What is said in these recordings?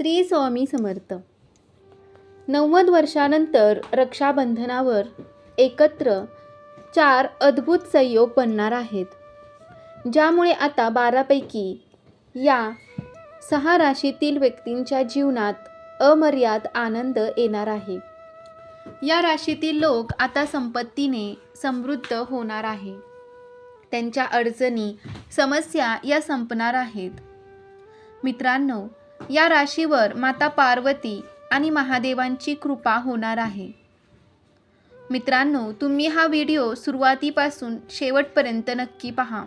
श्री स्वामी समर्थ. नव्वद वर्षानंतर रक्षाबंधनावर एकत्र चार अद्भुत संयोग बनणार आहेत. ज्यामुळे आता बारापैकी या सहा राशीतील व्यक्तींच्या जीवनात अमर्याद आनंद येणार आहे. या राशीतील लोक आता संपत्तीने समृद्ध होणार आहे. त्यांच्या अडचणी समस्या या संपणार आहेत. मित्रांनो या राशीवर माता पार्वती आणि महादेवांची कृपा होणार आहे. मित्रांनो तुम्ही हा व्हिडिओ सुरुवातीपासून शेवटपर्यंत नक्की पहा.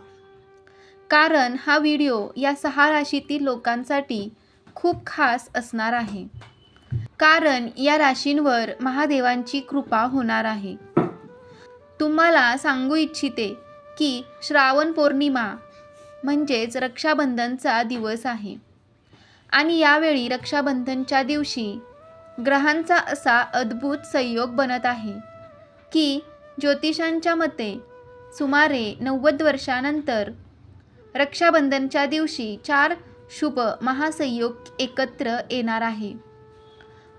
कारण हा व्हिडिओ या सहा राशीतील लोकांसाठी खूप खास असणार आहे. कारण या राशींवर महादेवांची कृपा होणार आहे. तुम्हाला सांगू इच्छिते की श्रावण पौर्णिमा म्हणजेच रक्षाबंधनचा दिवस आहे. आणि यावेळी रक्षाबंधनच्या दिवशी ग्रहांचा असा अद्भुत संयोग बनत आहे की ज्योतिषांच्या मते सुमारे नव्वद वर्षानंतर रक्षाबंधनच्या दिवशी चार शुभ महासंयोग एकत्र येणार आहे.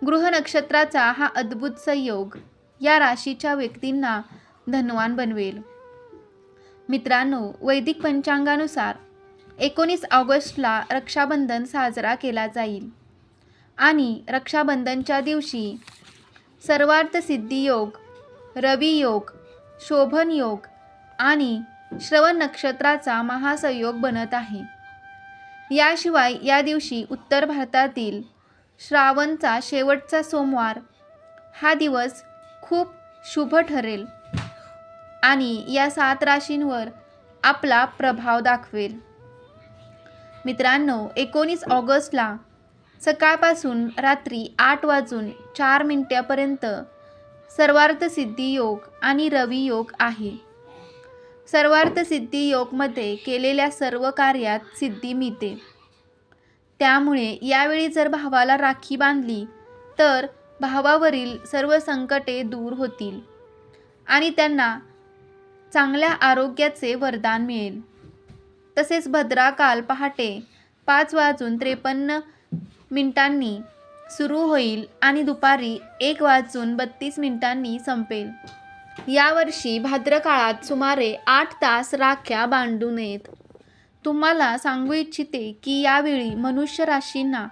गृहनक्षत्राचा हा अद्भुत संयोग या राशीच्या व्यक्तींना धनवान बनवेल. मित्रांनो वैदिक पंचांगानुसार एकोणीस ऑगस्टला रक्षाबंधन साजरा केला जाईल. आणि रक्षाबंधनच्या दिवशी सर्वार्थ सिद्धी योग रवी योग शोभन योग आणि श्रवण नक्षत्राचा महासंयोग बनत आहे. याशिवाय या दिवशी उत्तर भारतातील श्रावणचा शेवटचा सोमवार हा दिवस खूप शुभ ठरेल आणि या सात राशींवर आपला प्रभाव दाखवेल. मित्रांनो एकोणीस ऑगस्टला सकाळपासून रात्री आठ वाजून चार मिनिटापर्यंत सर्वार्थ सिद्धी योग आणि रवी योग आहे. सर्वार्थ सिद्धी योगमध्ये केलेल्या सर्व कार्यात सिद्धी मिळते. त्यामुळे यावेळी जर भावाला राखी बांधली तर भावावरील सर्व संकटे दूर होतील आणि त्यांना चांगल्या आरोग्याचे वरदान मिळेल. तसेच भद्राकाल पहाटे पाच वाजून त्रेपन्न मिनिटांनी सुरू होईल आणि दुपारी एक वाजून बत्तीस मिनिटांनी संपेल. यावर्षी भाद्रकाळात सुमारे आठ तास राख्या बांधू नयेत. तुम्हाला सांगू इच्छिते की यावेळी मनुष्य राशींना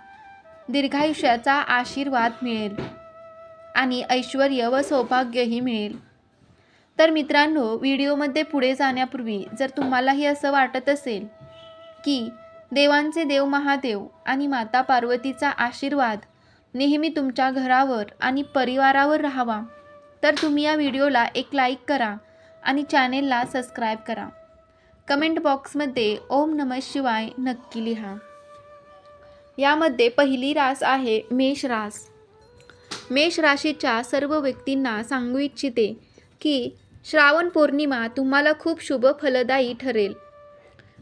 दीर्घायुष्याचा आशीर्वाद मिळेल आणि ऐश्वर व सौभाग्यही मिळेल. तर मित्रांनो व्हिडिओमध्ये पुढे जाण्यापूर्वी जर तुम्हालाही असं वाटत असेल की देवांचे देव महादेव आणि माता पार्वतीचा आशीर्वाद नेहमी तुमच्या घरावर आणि परिवारावर राहावा तर तुम्ही या व्हिडिओला एक लाईक करा आणि चॅनेलला सबस्क्राईब करा. कमेंट बॉक्समध्ये ओम नम शिवाय नक्की लिहा. यामध्ये पहिली रास आहे मेष रास. मेष राशीच्या सर्व व्यक्तींना सांगू इच्छिते की श्रावण पौर्णिमा तुम्हाला खूप शुभ फलदायी ठरेल.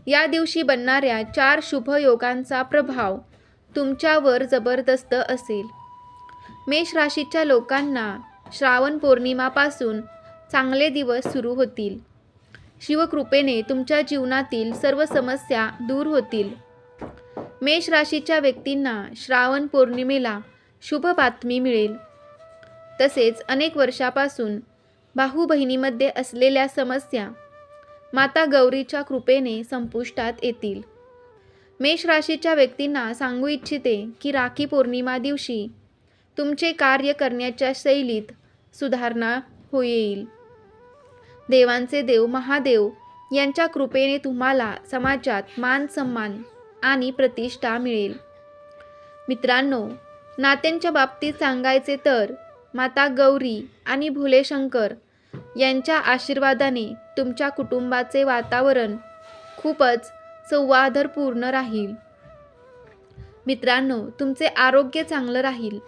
या दिवशी बनणाऱ्या चार शुभ योगांचा प्रभाव तुमच्यावर जबरदस्त असेल. मेष राशीच्या लोकांना श्रावण पौर्णिमापासून चांगले दिवस सुरू होतील. शिवकृपेने तुमच्या जीवनातील सर्व समस्या दूर होतील. मेष राशीच्या व्यक्तींना श्रावण पौर्णिमेला शुभ बातमी मिळेल. तसेच अनेक वर्षापासून भाऊ बहिणीमध्ये असलेल्या समस्या माता गौरीच्या कृपेने संपुष्टात येतील. मेष राशीच्या व्यक्तींना सांगू इच्छिते की राखी पौर्णिमा दिवशी तुमचे कार्य करण्याच्या शैलीत सुधारणा होईल देवांचे देव महादेव यांच्या कृपेने तुम्हाला समाजात मान सन्मान आणि प्रतिष्ठा मिळेल. मित्रांनो नात्यांच्या बाबतीत सांगायचे तर माता गौरी आणि भोलेशंकर यांच्या आशीर्वादाने तुमच्या कुटुंबाचे वातावरण खूपच संवादरपूर्ण राहील. मित्रांनो तुमचे आरोग्य चांगलं राहील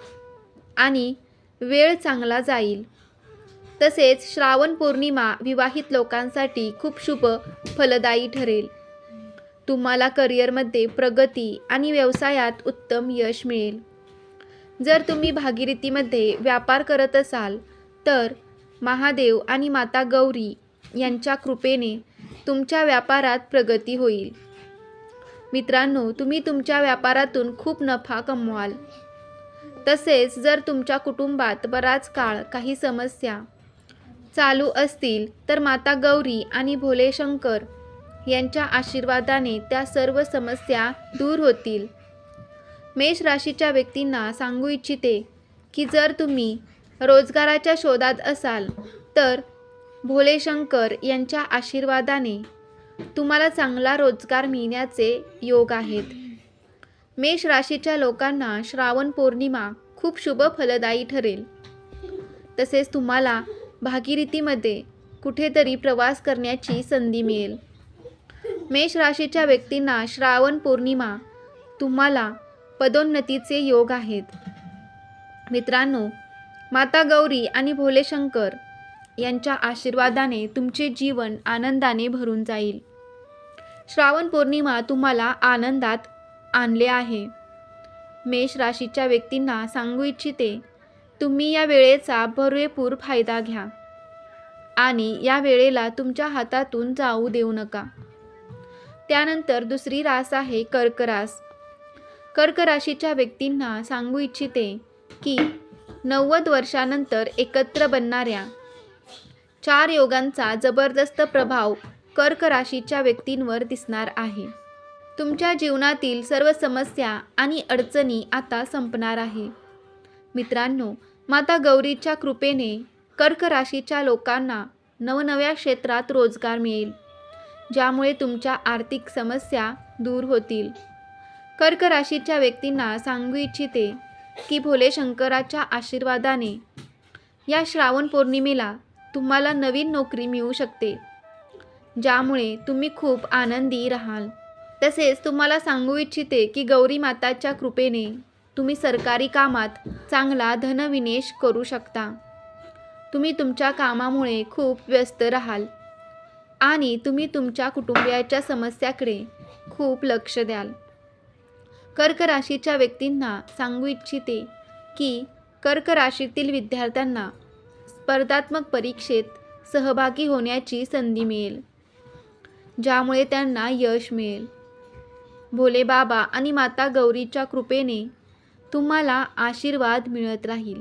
आणि वेळ चांगला जाईल. तसेच श्रावण पौर्णिमा विवाहित लोकांसाठी खूप शुभ फलदायी ठरेल. तुम्हाला करिअरमध्ये प्रगती आणि व्यवसायात उत्तम यश मिळेल. जर तुम्ही भागीरथीमध्ये व्यापार करत असाल तर महादेव आणि माता गौरी यांच्या कृपेने तुमच्या व्यापारात प्रगती होईल. मित्रांनो तुम्ही तुमच्या व्यापारातून खूप नफा कमवाल. तसेच जर तुमच्या कुटुंबात बराच काळ काही समस्या चालू असतील तर माता गौरी आणि भोले शंकर यांच्या आशीर्वादाने त्या सर्व समस्या दूर होतील. मेष राशीच्या व्यक्तींना सांगू इच्छिते की जर तुम्ही रोजगाराच्या शोधात असाल तर भोलेशंकर यांच्या आशीर्वादाने तुम्हाला चांगला रोजगार मिळण्याचे योग आहेत. मेष राशीच्या लोकांना श्रावण पौर्णिमा खूप शुभ फलदायी ठरेल. तसेच तुम्हाला भागीरथीमध्ये कुठेतरी प्रवास करण्याची संधी मिळेल. मेष राशीच्या व्यक्तींना श्रावण पौर्णिमा तुम्हाला पदोन्नतीचे योग आहेत. मित्रांनो माता गौरी आणि भोलेशंकर यांच्या आशीर्वादाने तुमचे जीवन आनंदाने भरून जाईल. श्रावण पौर्णिमा तुम्हाला आनंदात आणले आहे. मेष राशीच्या व्यक्तींना सांगू इच्छिते तुम्ही या वेळेचा भरेपूर फायदा घ्या आणि या वेळेला तुमच्या हातातून जाऊ देऊ नका. त्यानंतर दुसरी रास आहे कर्करास. कर्क राशीच्या व्यक्तींना सांगू इच्छिते की नव्वद वर्षानंतर एकत्र बनणाऱ्या चार योगांचा जबरदस्त प्रभाव कर्क राशीच्या व्यक्तींवर दिसणार आहे. तुमच्या जीवनातील सर्व समस्या आणि अडचणी आता संपणार आहे. मित्रांनो माता गौरीच्या कृपेने कर्क राशीच्या लोकांना नवनव्या क्षेत्रात रोजगार मिळेल ज्यामुळे तुमच्या आर्थिक समस्या दूर होतील. कर्क राशीच्या व्यक्तींना सांगू इच्छिते की भोले शंकराच्या आशीर्वादाने या श्रावण पौर्णिमेला तुम्हाला नवीन नोकरी मिळू शकते ज्यामुळे तुम्ही खूप आनंदी राहाल. तसेच तुम्हाला सांगू इच्छिते की गौरी माताच्या कृपेने तुम्ही सरकारी कामात चांगला धनविनेश करू शकता. तुम्ही तुमच्या कामामुळे खूप व्यस्त राहाल आणि तुम्ही तुमच्या कुटुंबियाच्या समस्याकडे खूप लक्ष द्याल. कर्क राशीच्या व्यक्तींना सांगू इच्छिते की कर्क राशीतील विद्यार्थ्यांना स्पर्धात्मक परीक्षेत सहभागी होण्याची संधी मिळेल ज्यामुळे त्यांना यश मिळेल. भोले बाबा आणि माता गौरीच्या कृपेने तुम्हाला आशीर्वाद मिळत राहील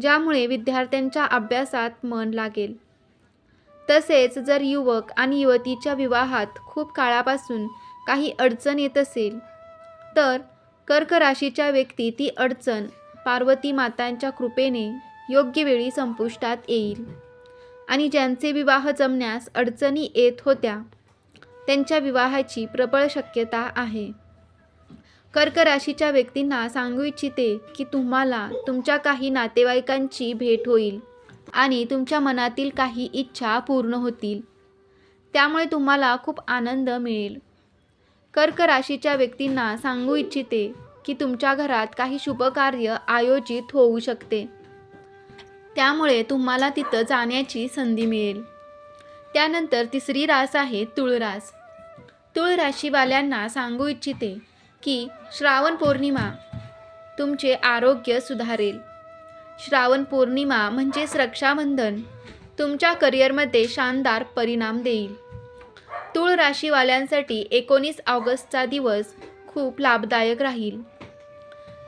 ज्यामुळे विद्यार्थ्यांच्या अभ्यासात मन लागेल. तसेच जर युवक आणि युवतीच्या विवाहात खूप काळापासून काही अडचण येत असेल तर कर्क राशीच्या व्यक्ती ती अडचण पार्वती मातांच्या कृपेने योग्य वेळी संपुष्टात येईल. आणि ज्यांचे विवाह जमण्यास अडचणी येत होत्या त्यांच्या विवाहाची प्रबळ शक्यता आहे. कर्क राशीच्या व्यक्तींना सांगू इच्छिते की तुम्हाला तुमच्या काही नातेवाईकांची भेट होईल आणि तुमच्या मनातील काही इच्छा पूर्ण होतील. त्यामुळे तुम्हाला खूप आनंद मिळेल. कर्क राशीच्या व्यक्तींना सांगू इच्छिते की तुमच्या घरात काही शुभकार्य आयोजित होऊ शकते. त्यामुळे तुम्हाला तिथं जाण्याची संधी मिळेल. त्यानंतर तिसरी रास आहे तुळरास. तुळ राशीवाल्यांना सांगू इच्छिते की श्रावण पौर्णिमा तुमचे आरोग्य सुधारेल. श्रावण पौर्णिमा म्हणजेच रक्षाबंधन तुमच्या करिअरमध्ये शानदार परिणाम देईल. तुळ राशीवाल्यांसाठी एकोणीस ऑगस्टचा दिवस खूप लाभदायक राहील.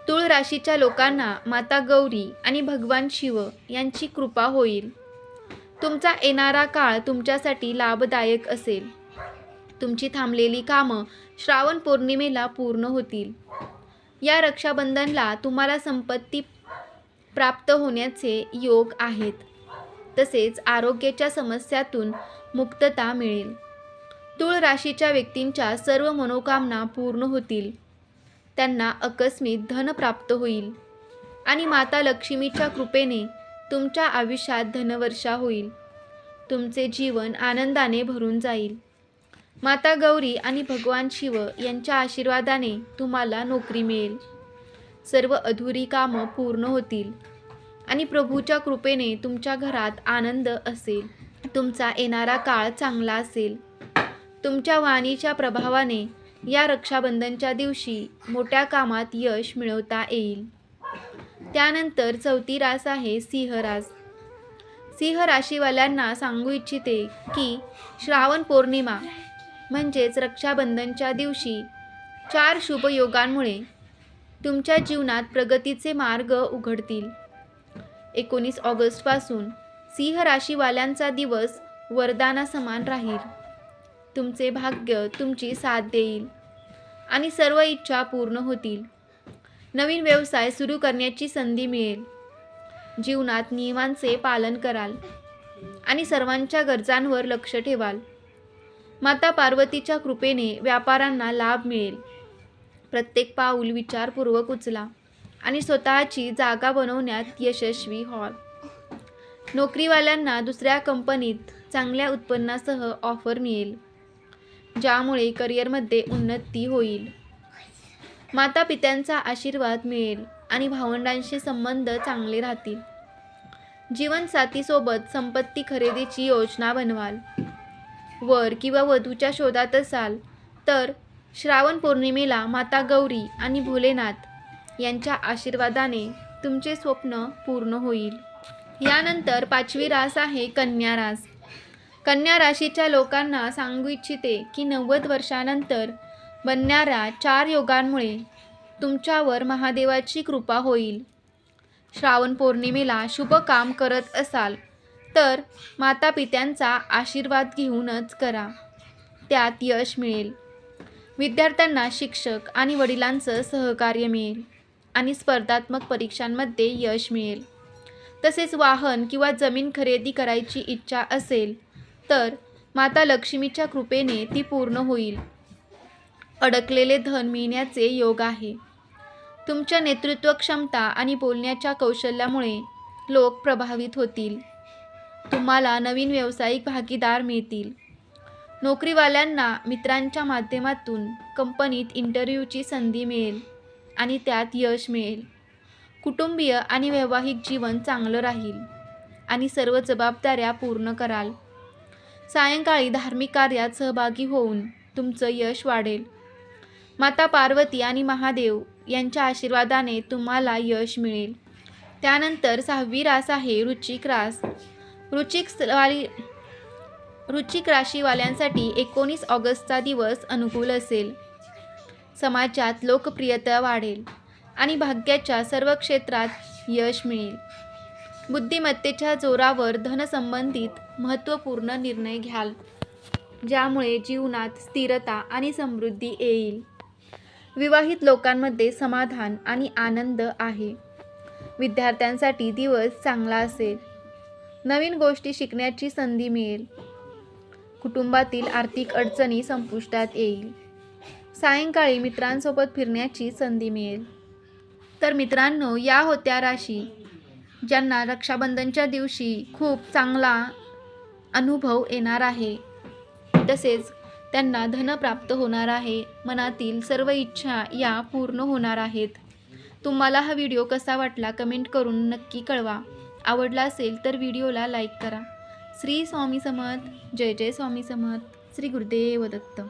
तुळ राशीच्या लोकांना माता गौरी आणि भगवान शिव यांची कृपा होईल. तुमचा येणारा काळ तुमच्यासाठी लाभदायक असेल. तुमची थांबलेली कामं श्रावण पौर्णिमेला पूर्ण होतील. या रक्षाबंधनला तुम्हाला संपत्ती प्राप्त होण्याचे योग आहेत. तसेच आरोग्याच्या समस्यातून मुक्तता मिळेल. तुळ राशीच्या व्यक्तींच्या सर्व मनोकामना पूर्ण होतील. त्यांना अकस्मित धन प्राप्त होईल. आणि माता लक्ष्मीच्या कृपेने तुमच्या आयुष्यात धनवर्षा होईल. तुमचे जीवन आनंदाने भरून जाईल. माता गौरी आणि भगवान शिव यांच्या आशीर्वादाने तुम्हाला नोकरी मिळेल. सर्व अधुरी कामं पूर्ण होतील. आणि प्रभूच्या कृपेने तुमच्या घरात आनंद असेल. तुमचा येणारा काळ चांगला असेल. तुमच्या वाणीच्या प्रभावाने या रक्षाबंधनच्या दिवशी मोठ्या कामात यश मिळवता येईल. त्यानंतर चौथी रास आहे सिंहरास. सिंह राशीवाल्यांना सांगू इच्छिते की श्रावण पौर्णिमा म्हणजेच रक्षाबंधनच्या दिवशी चार शुभ योगांमुळे तुमच्या जीवनात प्रगतीचे मार्ग उघडतील. एकोणीस ऑगस्टपासून सिंह राशीवाल्यांचा दिवस वरदानासमान राहील. तुमचे भाग्य तुमची साथ देईल आणि सर्व इच्छा पूर्ण होतील. नवीन व्यवसाय सुरू करण्याची संधी मिळेल. जीवनात नियमांचे पालन कराल आणि सर्वांच्या गरजांवर लक्ष ठेवाल. माता पार्वतीच्या कृपेने व्यापारांना लाभ मिळेल. प्रत्येक पाऊल विचारपूर्वक उचला आणि स्वतःची जागा बनवण्यात यशस्वी व्हाल. नोकरीवाल्यांना दुसऱ्या कंपनीत चांगल्या उत्पन्नासह ऑफर मिळेल. ज्यामुळे करिअरमध्ये उन्नती होईल. माता पित्यांचा आशीर्वाद मिळेल आणि भावंडांशी संबंध चांगले राहतील. जीवनसाथीसोबत संपत्ती खरेदीची योजना बनवाल. वर किंवा वधूच्या शोधात असाल तर श्रावण पौर्णिमेला माता गौरी आणि भोलेनाथ यांच्या आशीर्वादाने तुमचे स्वप्न पूर्ण होईल. यानंतर पाचवी रास आहे कन्या रास. कन्या राशीच्या लोकांना सांगू इच्छिते की नव्वद वर्षानंतर बनणाऱ्या चार योगांमुळे तुमच्यावर महादेवाची कृपा होईल. श्रावण पौर्णिमेला शुभ काम करत असाल तर माता पित्यांचा आशीर्वाद घेऊनच करा. त्यात यश मिळेल. विद्यार्थ्यांना शिक्षक आणि वडिलांचं सहकार्य मिळेल आणि स्पर्धात्मक परीक्षांमध्ये यश मिळेल. तसेच वाहन किंवा जमीन खरेदी करायची इच्छा असेल तर माता लक्ष्मीच्या कृपेने ती पूर्ण होईल. अडकलेले धन मिळण्याचे योग आहे. तुमच्या नेतृत्व क्षमता आणि बोलण्याच्या कौशल्यामुळे लोक प्रभावित होतील. तुम्हाला नवीन व्यावसायिक भागीदार मिळतील. नोकरीवाल्यांना मित्रांच्या माध्यमातून कंपनीत इंटरव्ह्यूची संधी मिळेल आणि त्यात यश मिळेल. कुटुंबीय आणि वैवाहिक जीवन चांगलं राहील आणि सर्व जबाबदाऱ्या पूर्ण कराल. सायंकाळी धार्मिक कार्यात सहभागी होऊन तुमचं यश वाढेल. माता पार्वती आणि महादेव यांच्या आशीर्वादाने तुम्हाला यश मिळेल. त्यानंतर सहावी रास आहे रुचिक रास. रुचिक वाली रुचिक राशीवाल्यांसाठी एकोणीस ऑगस्टचा दिवस अनुकूल असेल. समाजात लोकप्रियता वाढेल आणि भाग्याच्या सर्व क्षेत्रात यश मिळेल. बुद्धिमत्तेच्या जोरावर धनसंबंधित महत्त्वपूर्ण निर्णय घ्याल ज्यामुळे जीवनात स्थिरता आणि समृद्धी येईल. विवाहित लोकांमध्ये समाधान आणि आनंद आहे. विद्यार्थ्यांसाठी दिवस चांगला असेल. नवीन गोष्टी शिकण्याची संधी मिळेल. कुटुंबातील आर्थिक अडचणी संपुष्टात येईल. सायंकाळी मित्रांसोबत फिरण्याची संधी मिळेल. तर मित्रांनो या होत्या राशी. ज्यांना रक्षाबंधनच्या दिवशी खूप चांगला अनुभव येणार आहे. तसेच त्यांना धन प्राप्त होणार आहे. मनातील सर्व इच्छा या पूर्ण होणार आहेत. तुम्हाला हा व्हिडिओ कसा वाटला कमेंट करून नक्की कळवा. आवडला असेल तर व्हिडिओला लाईक करा. श्री स्वामी समर्थ. जय जय स्वामी समर्थ. श्री गुरुदेव दत्त.